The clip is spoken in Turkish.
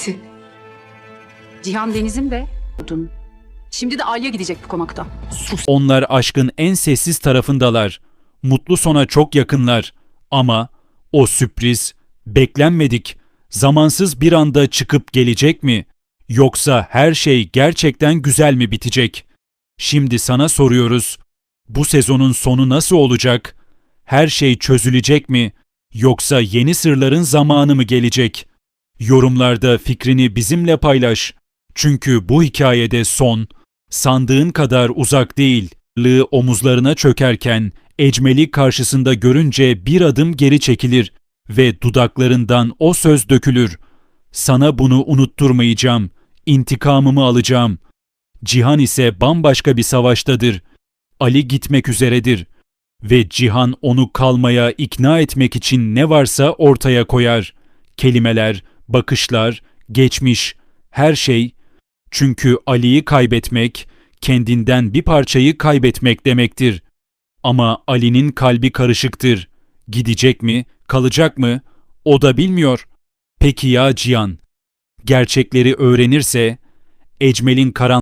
bitti. Cihan Deniz'im de odun. Şimdi de Alya gidecek bu konakta. Sus. Onlar aşkın en sessiz tarafındalar. Mutlu sona çok yakınlar. Ama o sürpriz, beklenmedik, zamansız bir anda çıkıp gelecek mi? Yoksa her şey gerçekten güzel mi bitecek? Şimdi sana soruyoruz. Bu sezonun sonu nasıl olacak? Her şey çözülecek mi? Yoksa yeni sırların zamanı mı gelecek? Yorumlarda fikrini bizimle paylaş. Çünkü bu hikayede son, sandığın kadar uzak değil. Lığı omuzlarına çökerken Ecmel'i karşısında görünce bir adım geri çekilir ve dudaklarından o söz dökülür. Sana bunu unutturmayacağım. İntikamımı alacağım. Cihan ise bambaşka bir savaştadır. Ali gitmek üzeredir ve Cihan onu kalmaya ikna etmek için ne varsa ortaya koyar. Kelimeler, bakışlar, geçmiş, her şey. Çünkü Ali'yi kaybetmek, kendinden bir parçayı kaybetmek demektir. Ama Ali'nin kalbi karışıktır. Gidecek mi, kalacak mı? O da bilmiyor. Peki ya Cihan? Gerçekleri öğrenirse, Ecmel'in karan